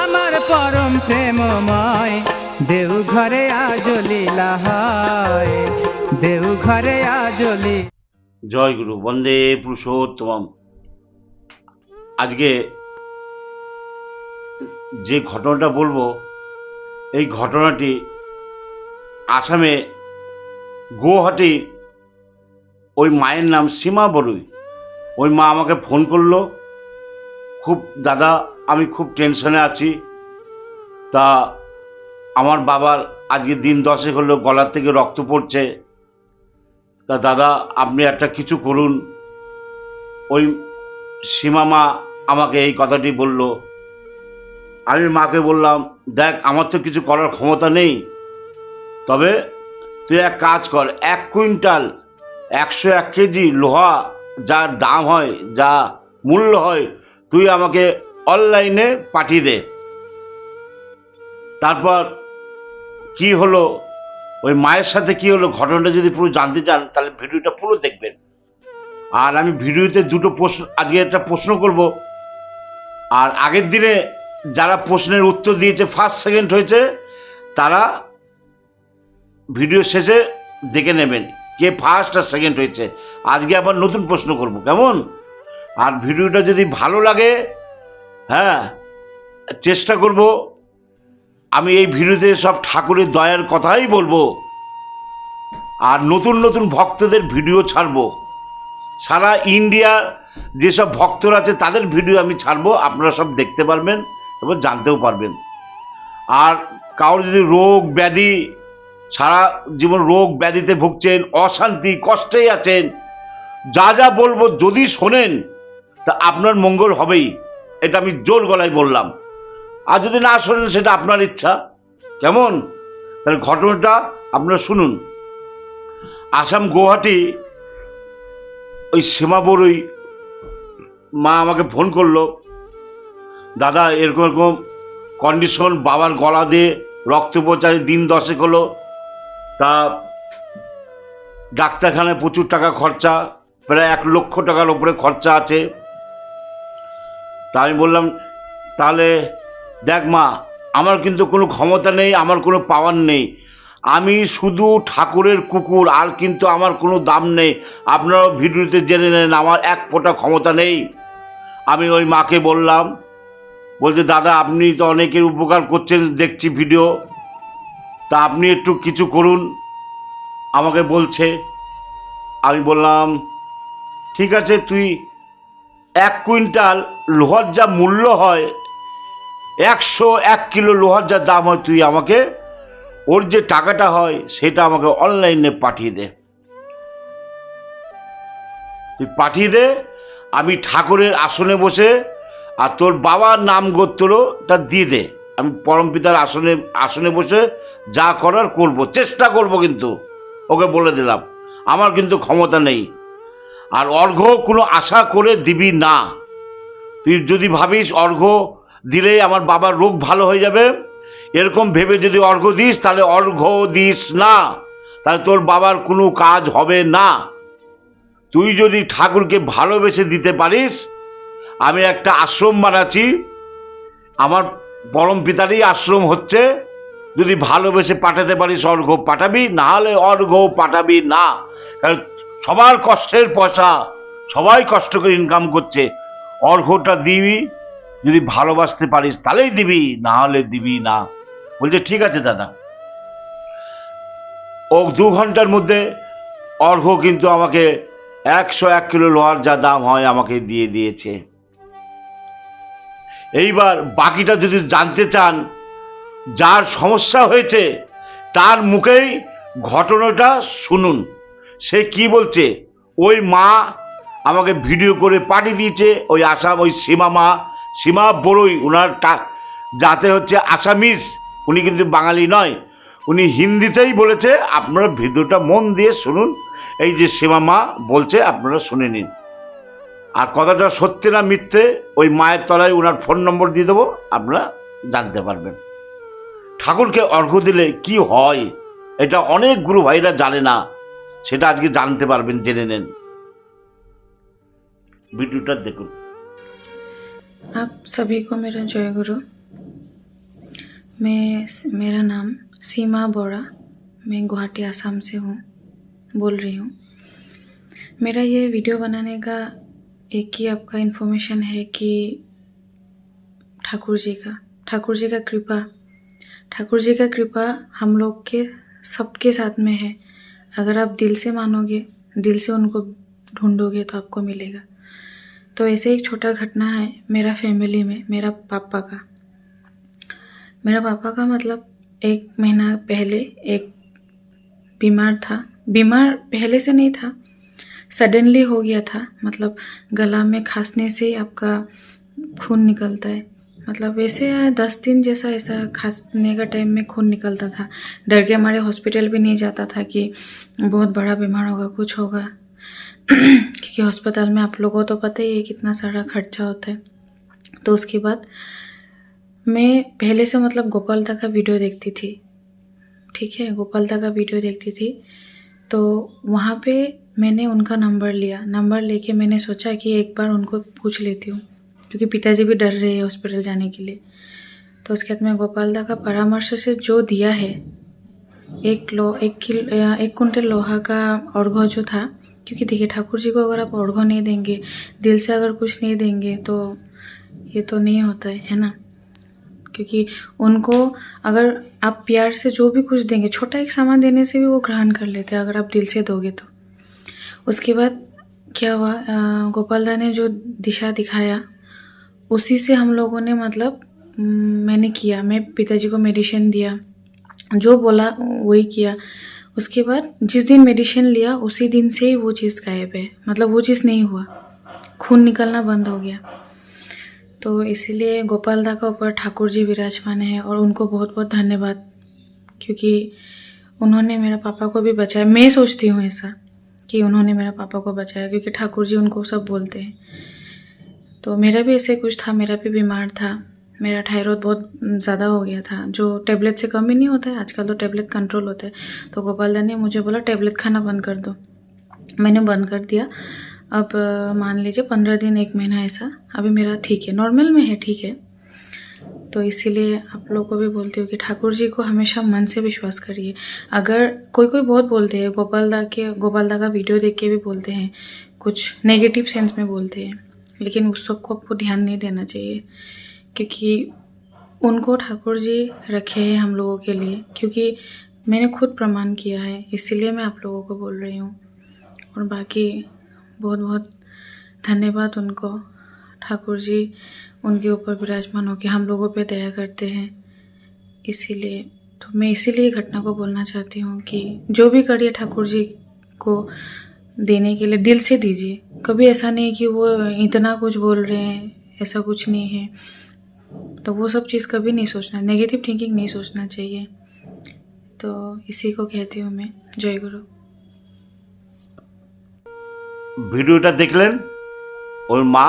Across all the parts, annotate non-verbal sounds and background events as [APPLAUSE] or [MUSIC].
আমার পরম প্রেমময়, দেউ ঘরে আজ হয়। দেউ ঘরে আজ জয় গুরু, বন্দে পুরুষোত্তম আজকে যে ঘটনাটা বলব, এই ঘটনাটি আসামে গুয়াহাটি, ওই মায়ের নাম সীমা বড়ুই ওই মা আমাকে ফোন করল। খুব, দাদা, আমি খুব টেনশনে আছি। তা আমার বাবার আজকে দিন দশেক হলো গলার থেকে রক্ত পড়ছে। তা দাদা, আপনি একটা কিছু করুন। ওই সীমা মা আমাকে এই কথাটি বলল। আমি মাকে বললাম, দেখ, আমার তো কিছু করার ক্ষমতা নেই। তবে তুই এক কাজ কর, এক কুইন্টাল একশো এক কেজি লোহা যার দাম হয়, যা মূল্য হয়, তুই আমাকে অনলাইনে পাঠিয়ে দে। তারপর কি হলো? ওই মায়ের সাথে কি হলো? ঘটনাটা যদি পুরো জানতে চান, তাহলে ভিডিওটা পুরো দেখবেন। আর আমি ভিডিওতে দুটো প্রশ্ন, আজকে একটা প্রশ্ন করব। আর আগের দিনে যারা প্রশ্নের উত্তর দিয়েছে ফার্স্ট সেকেন্ড হয়েছে, তারা ভিডিও শেষে দেখে নেবেন। কে ফার্স্ট আর সেকেন্ড হয়েছে? আজকে আবার নতুন প্রশ্ন করব, কেমন? আর ভিডিওটা যদি ভালো লাগে হ্যাঁ চেষ্টা করব। আমি এই ভিডিওতে সব ঠাকুরের দয়ার কথাই বলব। আর নতুন নতুন ভক্তদের ভিডিও ছাড়বো। সারা ইন্ডিয়ার যেসব ভক্তরা আছে, তাদের ভিডিও আমি ছাড়বো, আপনারা সব দেখতে পারবেন এবং জানতেও পারবেন। আর কারোর যদি রোগ, ব্যাধি সারা জীবন রোগ ব্যাধিতে ভুগছেন, অশান্তি, কষ্টেই আছেন। যা যা বলব যদি শোনেন, তা আপনার মঙ্গল হবেই। এটা আমি জোর গলায় বললাম। আর যদি না শোনেন, সেটা আপনার ইচ্ছা। কেমন? তাহলে ঘটনাটা আপনারা শুনুন। আসাম গুয়াহাটি, ওই সীমা বড়ুই মা আমাকে ফোন করল। দাদা, এরকম এরকম কন্ডিশন বাবার গলা দিয়ে রক্ত পচারে দিন দশেক হলো। তা ডাক্তারখানায় প্রচুর টাকা খরচা, প্রায় এক লক্ষ টাকার উপরে খরচা আছে। তা আমি বললাম, তাহলে দেখ মা, আমার কিন্তু কোনো ক্ষমতা নেই, আমার কোনো পাওয়ার নেই। আমি শুধু ঠাকুরের কুকুর, আর কিন্তু আমার কোনো দাম নেই। আপনারাও ভিডিওতে জেনে নেন, আমার এক ফোঁটা ক্ষমতা নেই। আমি ওই মাকে বললাম, বলছে, দাদা, আপনি তো অনেকের উপকার করছেন, দেখছি ভিডিও তা আপনি একটু কিছু করুন। আমাকে বলছে। আমি বললাম, ঠিক আছে, তুই এক কুইন্টাল লোহার যা মূল্য হয়, একশো এক কিলো লোহার যা দাম হয়, তুই আমাকে ওর যে টাকাটা হয়, সেটা আমাকে অনলাইনে পাঠিয়ে দে। তুই পাঠিয়ে দে, আমি ঠাকুরের আসনে বসে আর তোর বাবার নাম গোত্রটা দিয়ে দে। আমি পরমপিতার আসনে আসনে বসে যা করার করব, চেষ্টা করব কিন্তু। ওকে বলে দিলাম, আমার কিন্তু ক্ষমতা নেই। আর অর্ঘ কোনো আশা করে দিবি না। তুই যদি ভাবিস অর্ঘ্য দিলেই আমার বাবার রোগ ভালো হয়ে যাবে, এরকম ভেবে যদি অর্ঘ দিস, তাহলে অর্ঘ্য দিস না। তাহলে তোর বাবার কোনো কাজ হবে না। তুই যদি ঠাকুরকে ভালোবেসে দিতে পারিস, আমি একটা আশ্রম বানাচ্ছি। আমার পরম পিতারই আশ্রম হচ্ছে যদি ভালোবেসে পাঠাতে পারিস অর্ঘ পাঠাবি না হলে অর্ঘ্য পাঠাবি না। কারণ সবার কষ্টের পয়সা, সবাই কষ্ট করে ইনকাম করছে। অর্ঘটা দিবি, যদি ভালোবাসতে পারিস তাহলেই দিবি না হলে দিবি না। বলছে, ঠিক আছে দাদা। ও দু ঘণ্টার মধ্যে অর্ঘ কিন্তু আমাকে একশো এক কিলো লোহার যা দাম হয় আমাকে দিয়ে দিয়েছে। এইবার বাকিটা যদি জানতে চান যার সমস্যা হয়েছে, তার মুখেই ঘটনাটা শুনুন। সে কি বলছে? ওই মা আমাকে ভিডিও করে পাঠিয়ে দিয়েছে, ওই আসাম ওই সীমা মা। সীমা বড়ই ওনার যাতে হচ্ছে আসামিস উনি কিন্তু বাঙালি নয়, উনি হিন্দিতেই বলেছে, আপনারা ভিডিওটা মন দিয়ে শুনুন। এই যে সীমা মা বলছে, আপনারা শুনে নিন। আর কথাটা সত্যি না মিথ্যে, ওই মায়ের তলায় ওনার ফোন নম্বর দিয়ে দেবো, আপনারা জানতে পারবেন। ঠাকুরকে অর্ঘ্য দিলে কি হয় এটা অনেক গুরু ভাইরা জানে না সেটা আজকে জানতে পারবেন জেনে নেন ভিডিওটা দেখুন आप सभी को मेरा जय गुरु मैं मेरा नाम सीमा बोरा मैं गुवाहाटी आसाम से हूँ बोल रही हूँ मेरा ये वीडियो बनाने का एक ही आपका इन्फॉर्मेशन है कि ठाकुर जी का ठाकुर जी का कृपा ठाकुर जी का कृपा हम लोग के सबके साथ में है। अगर आप दिल से मानोगे, दिल से उनको ढूंढोगे तो आपको मिलेगा। तो ऐसे एक छोटा घटना है मेरा फैमिली में, मेरा पापा का। मेरा पापा का मतलब एक महीना पहले एक बीमार था। बीमार पहले से नहीं था सडनली हो गया था। मतलब गला में खांसने से ही आपका खून निकलता है। मतलब वैसे दस दिन जैसा ऐसा खांसने का टाइम में खून निकलता था। डर के हमारे हॉस्पिटल भी नहीं जाता था कि बहुत बड़ा बीमार होगा, कुछ होगा। [CLEARS THROAT] क्योंकि हॉस्पिटल में आप लोगों को तो पता ही है कितना सारा खर्चा होता है। तो उसके बाद मैं पहले से मतलब गोपालदा का वीडियो देखती थी। ठीक है गोपालदा का वीडियो देखती थी। तो वहाँ पे मैंने उनका नंबर लिया। नंबर लेके मैंने सोचा कि एक बार उनको पूछ लेती हूँ। क्योंकि पिताजी भी डर रहे हैं हॉस्पिटल जाने के लिए। तो उसके बाद मैं गोपालदा का परामर्श से जो दिया है एक लो एक किलो एक कुंटल लोहा का अर्घ जो था क्योंकि देखिए ठाकुर जी को अगर आप अर्घ नहीं देंगे दिल से अगर कुछ नहीं देंगे तो ये तो नहीं होता है है ना? क्योंकि उनको अगर आप प्यार से जो भी कुछ देंगे छोटा एक सामान देने से भी वो ग्रहण कर लेते हैं अगर आप दिल से दोगे तो। उसके बाद क्या हुआ? अ, गोपालदा ने जो दिशा दिखाया उसी से हम लोगों ने मतलब मैंने किया, मैं पिताजी को मेडिसिन दिया, जो बोला वही किया। उसके बाद जिस दिन मेडिसिन लिया, उसी दिन से ही वो चीज़ गायब है। मतलब वो चीज़ नहीं हुआ। खून निकलना बंद हो गया। तो इसीलिए गोपाल दा का ऊपर ठाकुर जी विराजमान है और उनको बहुत बहुत धन्यवाद, क्योंकि उन्होंने मेरे पापा को भी बचाया। मैं सोचती हूँ ऐसा कि उन्होंने मेरे पापा को बचाया, क्योंकि ठाकुर जी उनको सब बोलते हैं। तो मेरा भी ऐसे कुछ था, मेरा भी बीमार था। मेरा थायराइड बहुत ज़्यादा हो गया था। जो टैबलेट से कम ही नहीं होता है, आजकल तो टैबलेट कंट्रोल होता है। तो गोपालदा ने मुझे बोला, टैबलेट खाना बंद कर दो। मैंने बंद कर दिया। अब, मान लीजिए पंद्रह दिन, एक महीना ऐसा, अभी मेरा ठीक है। नॉर्मल में है, ठीक है। तो इसीलिए आप लोगों को भी बोलती हूँ कि ठाकुर जी को हमेशा मन से विश्वास करिए। अगर कोई कोई बहुत बोलते हैं, गोपाल दा के, गोपाल दा का वीडियो देख के भी बोलते हैं, कुछ नेगेटिव सेंस में बोलते हैं। लेकिन उस सबको आपको ध्यान नहीं देना चाहिए, क्योंकि उनको ठाकुर जी रखे हैं हम लोगों के लिए, क्योंकि मैंने खुद प्रमाण किया है, इसीलिए मैं आप लोगों को बोल रही हूँ। और बाकी बहुत बहुत धन्यवाद उनको, ठाकुर जी उनके ऊपर विराजमान होकर हम लोगों पे दया करते हैं। इसीलिए तो मैं इसीलिए घटना को बोलना चाहती हूँ कि जो भी करिए ठाकुर जी को देने के लिए दिल से दीजिए कभी ऐसा नहीं कि वो इतना कुछ बोल रहे हैं ऐसा कुछ नहीं है तो वो सब चीज़ कभी नहीं सोचना नेगेटिव थिंकिंग नहीं सोचना चाहिए तो इसी को कहती हूँ मैं जय गुरु ভিডিওটা দেখলেন ওর মা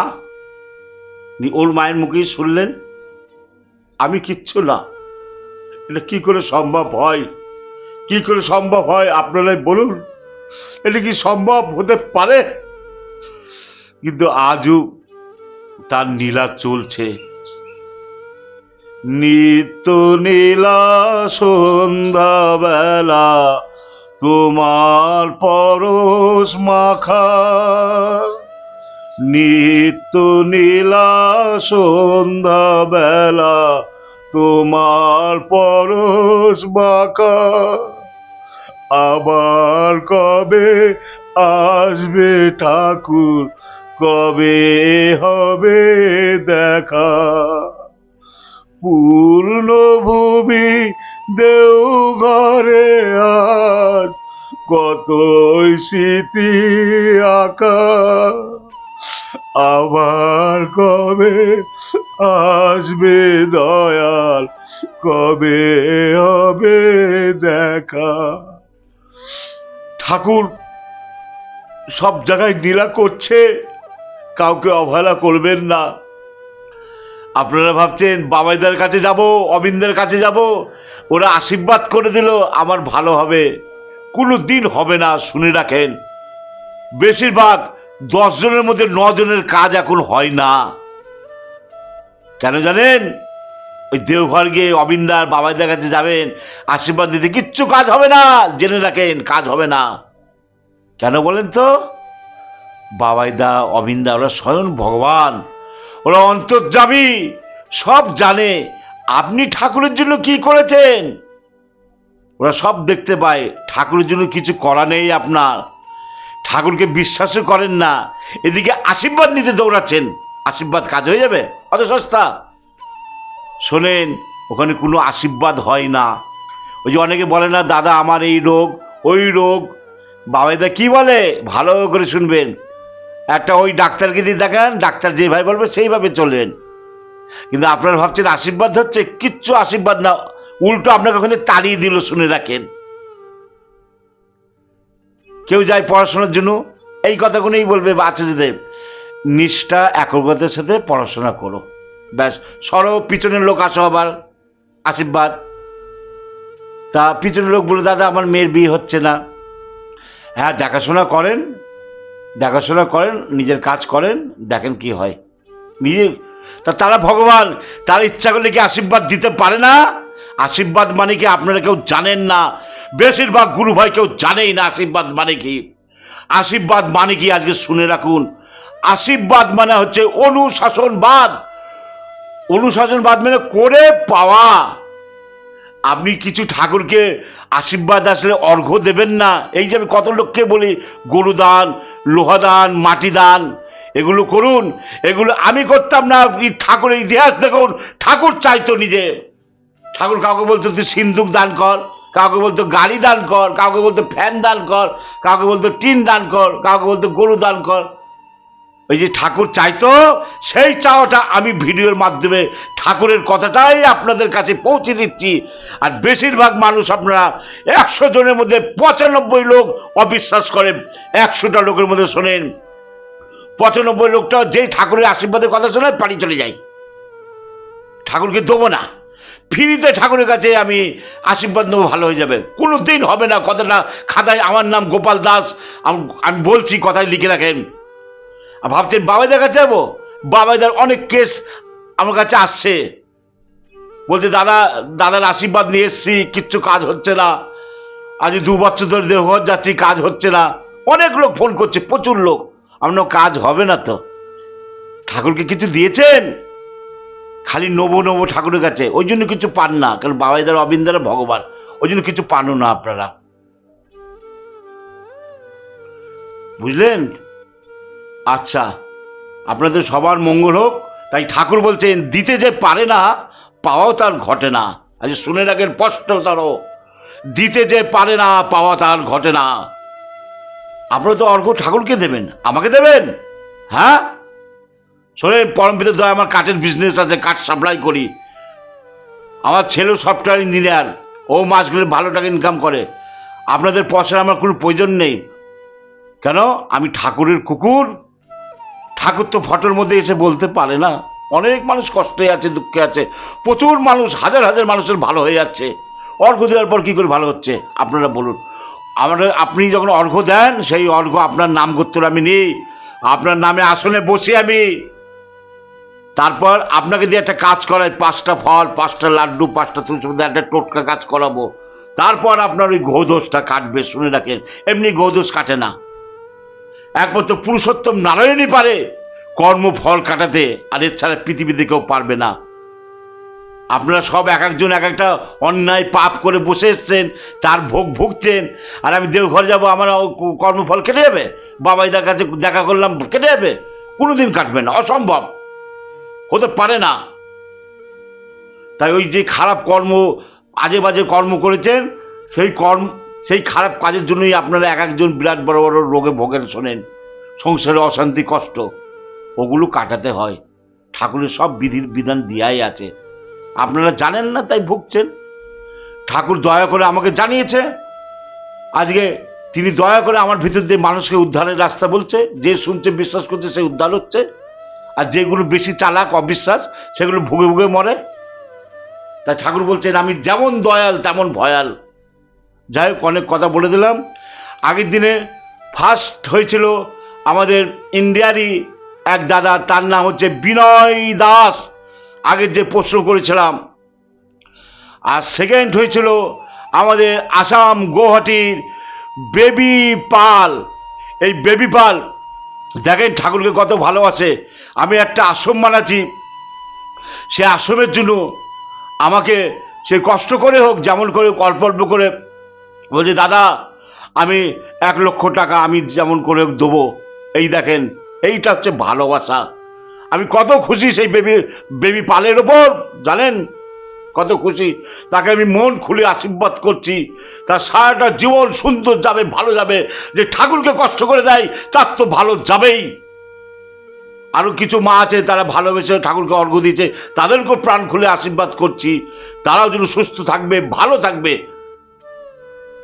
নি- ওর মায়ের মুখেই শুনলেন আমি কিচ্ছু না এটা কি করে সম্ভব হয় কি করে সম্ভব হয় আপনারাই বলুন এটা কি সম্ভব? হতে পারে। কিন্তু আজও তার নীলা চলছে। নিত্য নীলা সন্ধ্যাবেলা তোমার পরশ মাখা। নিত্য নীলা সন্ধ্যাবেলা তোমার পরশ মাখা। আবার কবে আসবে ঠাকুর? কবে হবে দেখা? পূর্ণ ভূমি দেওঘরে আজ কত স্মৃতি আঁকা আবার কবে আসবে দয়াল? কবে হবে দেখা? ঠাকুর সব জায়গায় নীলা করছে, কাউকে অবহেলা করবেন না। আপনারা ভাবছেন বাবাইদার কাছে যাব অবিন্দের কাছে যাব, ওরা আশীর্বাদ করে দিল, আমার ভালো হবে। কোনো দিন হবে না, শুনে রাখেন। বেশিরভাগ দশ জনের মধ্যে ন জনের কাজ এখন হয় না। কেন জানেন? ওই দেওঘর গিয়ে অবিন্দার বাবাইদার কাছে যাবেন, আশীর্বাদ দিতে কিচ্ছু কাজ হবে না, জেনে রাখেন, কাজ হবে না। কেন বলেন তো? বাবাইদা, অবিন্দা, ওরা স্বয়ং ভগবান, ওরা অন্তর্যামী, সব জানে, আপনি ঠাকুরের জন্য কি করেছেন? ওরা সব দেখতে পায়, ঠাকুরের জন্য কিছু করা নেই আপনার। ঠাকুরকে বিশ্বাসও করেন না, এদিকে আশীর্বাদ নিতে দৌড়াচ্ছেন। আশীর্বাদ কাজ হয়ে যাবে? অত সস্তা। শোনেন, ওখানে কোনো আশীর্বাদ হয় না। ওই যে অনেকে বলে না, দাদা, আমার এই রোগ, ওই রোগ। বাবাইদা কি বলে? ভালো করে শুনবেন। একটা ওই ডাক্তারকে দিয়ে দেখান, ডাক্তার যেভাবে বলবে সেইভাবে চলবেন কিন্তু আপনারা ভাবছেন আশীর্বাদ হচ্ছে? কিচ্ছু আশীর্বাদ না। উল্টো আপনাকে ওখানে তাড়িয়ে দিল, শুনে রাখেন। কেউ যায় পড়াশোনার জন্য, এই কথাগুলোই বলবে বাচ্চাদের নিষ্ঠা, একগ্রতার সাথে পড়াশোনা করো। ব্যাস, সরো, পিছনের লোক আসো আবার, আশীর্বাদ। তা পিছনের লোক বলে, দাদা, আমার মেয়ের বিয়ে হচ্ছে না। হ্যাঁ দেখাশোনা করেন দেখাশোনা করেন, নিজের কাজ করেন, দেখেন কি হয়। নিজে, তা তারা ভগবান, তার ইচ্ছা করলে কি আশীর্বাদ দিতে পারে না? আশীর্বাদ মানে কি আপনারা কেউ জানেন না? বেশিরভাগ গুরু ভাই কেউ জানেই না আশীর্বাদ মানে কি? আশীর্বাদ মানে কি? আজকে শুনে রাখুন। আশীর্বাদ মানে হচ্ছে অনুশাসনবাদ। অনুশাসনবাদ মানে করে পাওয়া। আপনি কিছু ঠাকুরকে আশীর্বাদ আসলে অর্ঘ্য দেবেন না। এই যে আমি কত লোককে বলি গরু দান লোহা দান মাটি দান এগুলো করুন। এগুলো আমি করতাম না ঠাকুরের ইতিহাস দেখুন। ঠাকুর চাইতো নিজে। ঠাকুর কাউকে বলতো, তুই সিন্দুক দান কর। কাউকে বলতো, গাড়ি দান কর। কাউকে বলতো, ফ্যান দান কর। কাউকে বলতো, টিন দান কর। কাউকে বলতো, গরু দান কর। ওই যে ঠাকুর চাইতো, সেই চাওয়াটা আমি ভিডিওর মাধ্যমে ঠাকুরের কথাটাই আপনাদের কাছে পৌঁছে দিচ্ছি। আর বেশিরভাগ মানুষ আপনারা একশো জনের মধ্যে পঁচানব্বই লোক অবিশ্বাস করে একশোটা লোকের মধ্যে শোনেন। পঁচানব্বই লোকটা যেই ঠাকুরের আশীর্বাদের কথা শোনে বাড়ি চলে যায়। ঠাকুরকে দেবো না। ফ্রিতে ঠাকুরের কাছে আমি আশীর্বাদ নেব, ভালো হয়ে যাবে। কোনো দিন হবে না কথাটা। খাতায় আমার নাম গোপাল দাস। আমি বলছি কথায় লিখে রাখেন। আর ভাবছেন বাবাইদার কাছে যাব? বাবাইদার অনেক কেস আমার কাছে আসছে। বলছে, দাদা, দাদার আশীর্বাদ নিয়ে এসছি, কিচ্ছু কাজ হচ্ছে না। আজ দু বছর ধরে দেহঘর যাচ্ছি, কাজ হচ্ছে না। অনেক লোক ফোন করছে, প্রচুর লোক। আপনার কাজ হবে না তো। ঠাকুরকে কিছু দিয়েছেন? খালি নবো নবো ঠাকুরের কাছে। ওই জন্য কিছু পান না, কারণ বাবাইদার অবিন্দারা ভগবান। ওই জন্য কিছু পানও না আপনারা। বুঝলেন? আচ্ছা আপনাদের সবার মঙ্গল হোক। তাই ঠাকুর বলছেন, দিতে যে পারে না, পাওয়াও তার ঘটে না। আজ শুনে রাখেন স্পষ্টতর দিতে যে পারে না, পাওয়া তার ঘটে না। আপনারা তো অর্ঘ ঠাকুরকে দেবেন। আমাকে দেবেন? হ্যাঁ? শোনেন পরমপিত দয়, আমার কাঠের বিজনেস আছে, কাঠ সাপ্লাই করি। আমার ছেলে সফটওয়্যার ইঞ্জিনিয়ার ও মাসগুলো ভালো টাকা ইনকাম করে। আপনাদের পয়সার আমার কোনো প্রয়োজন নেই। কেন? আমি ঠাকুরের কুকুর। ঠাকুর তো ফটোর মধ্যে এসে বলতে পারে না। অনেক মানুষ কষ্টে আছে, দুঃখে আছে। প্রচুর মানুষ, হাজার হাজার মানুষের ভালো হয়ে যাচ্ছে। অর্ঘ্য দেওয়ার পর কি করে ভালো হচ্ছে? আপনারা বলুন। আমরা আপনি যখন অর্ঘ্য দেন, সেই অর্ঘ্য আপনার নাম করতে আমি নিই। আপনার নামে আসনে বসি আমি। তারপর আপনাকে দিয়ে একটা কাজ করাই, পাঁচটা ফল, পাঁচটা লাড্ডু, পাঁচটা তুলসী একটা টোটকা কাজ করাবো। তারপর আপনার ওই গৌদোষটা কাটবে, শুনে রাখেন। এমনি গৌদোষ কাটে না। একমাত্র পুরুষোত্তম নারায়ণই পারে। কর্মফল কাটাতে আর এছাড়া পৃথিবীতে কেউ পারবে না। আপনারা সব এক একজন এক একটা অন্যায় পাপ করে বসে এসছেন, তার ভোগ ভুগছেন, আর আমি দেওঘর যাব, আমার কর্মফল কেটে যাবে? বাবাইদার কাছে দেখা করলাম, কেটে যাবে? কোনোদিন কাটবে না, অসম্ভব। হতে পারে না। তাই ওই যে খারাপ কর্ম, আজে বাজে কর্ম করেছেন, সেই কর্ম সেই খারাপ কাজের জন্যই আপনারা এক একজন বিরাট বড় বড় রোগে ভোগেন শোনেন। সংসারে অশান্তি, কষ্ট, ওগুলো কাটাতে হয়। ঠাকুরের সব বিধির বিধান দিয়াই আছে। আপনারা জানেন না তাই ভুগছেন? ঠাকুর দয়া করে আমাকে জানিয়েছে। আজকে তিনি দয়া করে আমার ভিতর দিয়ে মানুষকে উদ্ধারের রাস্তা বলছে। যে শুনছে, বিশ্বাস করছে, সে উদ্ধার হচ্ছে। আর যেগুলো বেশি চালাক, অবিশ্বাস, সেগুলো ভুগে ভুগে মরে। তাই ঠাকুর বলছেন, আমি যেমন দয়াল, তেমন ভয়াল। যাই হোক, অনেক কথা বলে দিলাম। আগের দিনে ফার্স্ট হয়েছিল আমাদের ইন্ডিয়ারই এক দাদা, তার নাম হচ্ছে বিনয় দাস। আগের যে প্রশ্ন করেছিলাম। আর সেকেন্ড হয়েছিল আমাদের আসাম গুয়াহাটির বেবি পাল। এই বেবি পাল, দেখেন ঠাকুরকে কত ভালোবাসে। আমি একটা আশ্রম বানাচ্ছি। সে আশ্রমের জন্য আমাকে সে কষ্ট করে হোক, যেমন করে অল্প অল্প করে বলছে, দাদা, আমি এক লক্ষ টাকা আমি যেমন করে দেবো, এই দেখেন, এইটা হচ্ছে ভালোবাসা। আমি কত খুশি সেই বেবি বেবি পালের ওপর, জানেন? কত খুশি। তাকে আমি মন খুলে আশীর্বাদ করছি। তার সারাটা জীবন সুন্দর যাবে, ভালো যাবে। যে ঠাকুরকে কষ্ট করে দেয়, তার তো ভালো যাবেই। আরও কিছু মা আছে, তারা ভালোবেসে ঠাকুরকে অর্ঘ্য দিয়েছে। তাদেরকেও প্রাণ খুলে আশীর্বাদ করছি। তারাও যেন সুস্থ থাকবে, ভালো থাকবে।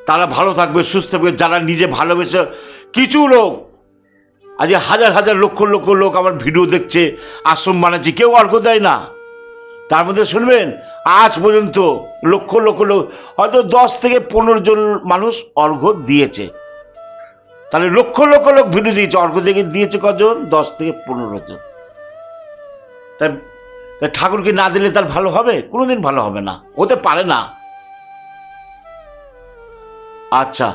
তারা ভালো থাকবে, সুস্থ থাকবে, যারা নিজে ভালোবেসে, কিছু লোক আজ হাজার হাজার লক্ষ লক্ষ লোক আমার ভিডিও দেখছে, আশ্রম বানাচ্ছি, কেউ অর্ঘ দেয় না। তার মধ্যে শুনবেন, আজ পর্যন্ত লক্ষ লক্ষ লোক, হয়তো দশ থেকে পনেরো জন মানুষ অর্ঘ দিয়েছে। তাহলে লক্ষ লক্ষ লোক ভিডিও দিয়েছে অর্ঘ দেখে দিয়েছে কজন? দশ থেকে পনেরো জন। তাই ঠাকুরকে না দিলে তার ভালো হবে? কোনোদিন ভালো হবে না, হতে পারে না। আচ্ছা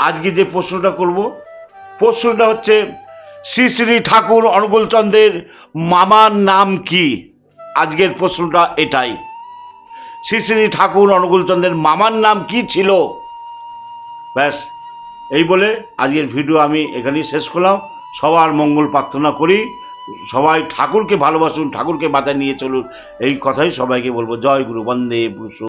আজকে যে প্রশ্নটা করব, প্রশ্নটা হচ্ছে, শ্রী শ্রী ঠাকুর অনুকূল চন্দ্রের মামার নাম কি? আজকের প্রশ্নটা এটাই। শ্রী শ্রী ঠাকুর অনুকূল চন্দ্রের মামার নাম কি ছিল? ব্যাস, এই বলে আজকের ভিডিও আমি এখানেই শেষ করলাম। সবার মঙ্গল প্রার্থনা করি। সবাই ঠাকুরকে ভালোবাসুন, ঠাকুরকে মাথায় নিয়ে চলুন। এই কথাই সবাইকে বলব। জয় গুরু, বন্দে পুরুষ